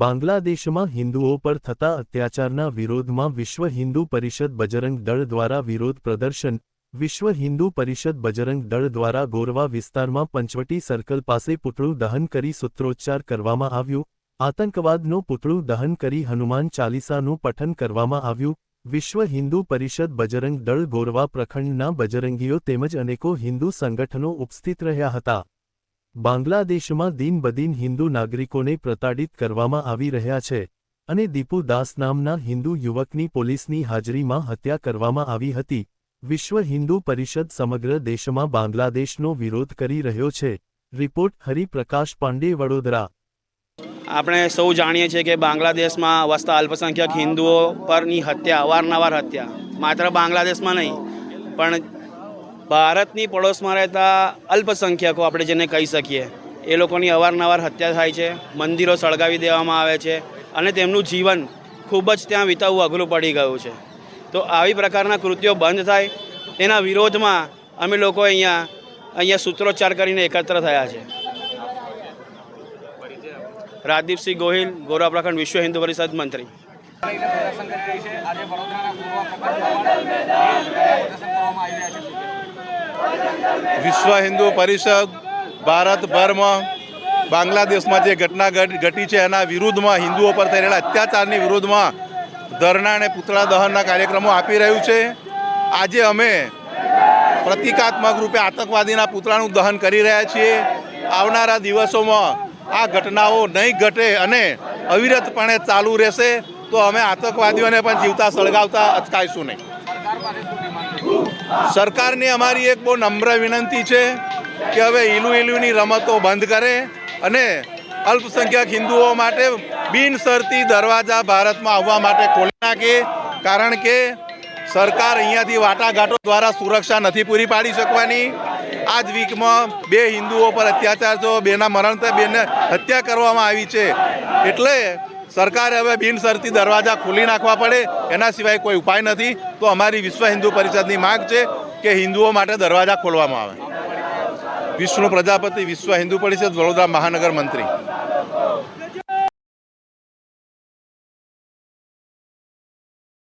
બાંગ્લાદેશમાં હિન્દુઓ પર થતા અત્યાચારના વિરોધમાં વિશ્વ હિન્દુ પરિષદ બજરંગ દળ દ્વારા વિરોધ પ્રદર્શન, વિશ્વ હિન્દુ પરિષદ બજરંગ દળ દ્વારા ગોરવા વિસ્તારમાં પંચવટી સર્કલ પાસે પુતળું દહન કરી સૂત્રોચ્ચાર કરવામાં આવ્યું, આતંકવાદનું પુતળું દહન કરી હનુમાન ચાલીસાનું પઠન કરવામાં આવ્યું, વિશ્વ હિન્દુ પરિષદ બજરંગ દળ ગોરવા પ્રખંડના બજરંગીઓ તેમજ અનેકો હિન્દુ સંગઠનો ઉપસ્થિત રહ્યા હતા. બાંગ્લાદેશમાં દિનબદિન હિન્દુ નાગરિકોને પ્રતાડિત કરવામાં આવી રહ્યા છે અને દીપુ દાસ નામના હિન્દુ યુવકની પોલીસની હાજરીમાં હત્યા કરવામાં આવી હતી. વિશ્વ હિન્દુ પરિષદ સમગ્ર દેશમાં બાંગ્લાદેશનો વિરોધ કરી રહ્યો છે. રિપોર્ટ હરિપ્રકાશ પાંડે, વડોદરા. આપણે સૌ જાણીએ છીએ કે બાંગ્લાદેશમાં વસતા અલ્પસંખ્યક હિન્દુઓ પરની હત્યા, અવારનવાર હત્યા. માત્ર બાંગ્લાદેશમાં નહીં, પણ ભારતની પડોશમાં રહેતા અલ્પસંખ્યકો, આપણે જેને કહી શકીએ, એ લોકોની અવારનવાર હત્યા થાય છે, મંદિરો સળગાવી દેવામાં આવે છે અને તેમનું જીવન ખૂબ જ ત્યાં વિતાવવું અઘરું પડી ગયું છે. તો આવી પ્રકારના કૃત્યો બંધ થાય તેના વિરોધમાં અમે લોકો અહીંયા અહીંયા સૂત્રોચ્ચાર કરીને એકત્ર થયા છે. રાજદીપસિંહ ગોહિલ ગોરા પ્રખંડ, વિશ્વ હિન્દુ પરિષદ મંત્રી પ્રદર્શન કરી રહી છે આજે વડોદરાના પૂર્વ પ્રખંડમાં પ્રદર્શન કરવામાં આવી રહ્યા છે વિશ્વ હિન્દુ પરિષદ ભારતભરમાં બાંગ્લાદેશમાં જે ઘટના ઘટી છે એના વિરુદ્ધમાં હિન્દુઓ પર થઈ રહેલા અત્યાચારની વિરુદ્ધમાં ધરણા અને પૂતળા દહનના કાર્યક્રમો આપી રહ્યું છે. આજે અમે પ્રતિકાત્મક રૂપે આતંકવાદીના પુતળાનું દહન કરી રહ્યા છીએ. આવનારા દિવસોમાં આ ઘટનાઓ નહીં ઘટે અને અવિરતપણે ચાલુ રહેશે, તો અમે આતંકવાદીઓને પણ જીવતા સળગાવતા અચકાઈશું નહીં. સરકારની અમારી એક બહુ નમ્ર વિનંતી છે કે હવે ઈલુ ઈલુની રમતો બંધ કરે અને અલ્પસંખ્યક હિન્દુઓ માટે બિનસરતી દરવાજા ભારતમાં આવવા માટે ખોલી નાખે, કારણ કે સરકાર અહીંયાથી વાટાઘાટો દ્વારા સુરક્ષા નથી પૂરી પાડી શકવાની. આ જ વીકમાં બે હિન્દુઓ પર અત્યાચાર થયો, બેના મરણ બેને હત્યા કરવામાં આવી છે. એટલે સરકારે હવે બિનશરતી દરવાજા ખોલી નાખવા પડે. એના સિવાય કોઈ ઉપાય નથી. તો અમારી વિશ્વ હિન્દુ પરિષદની માંગ છે કે હિન્દુઓ માટે દરવાજા ખોલવામાં આવે. વિષ્ણુ પ્રજાપતિ વિશ્વ હિન્દુ પરિષદ વડોદરા મહાનગર મંત્રી.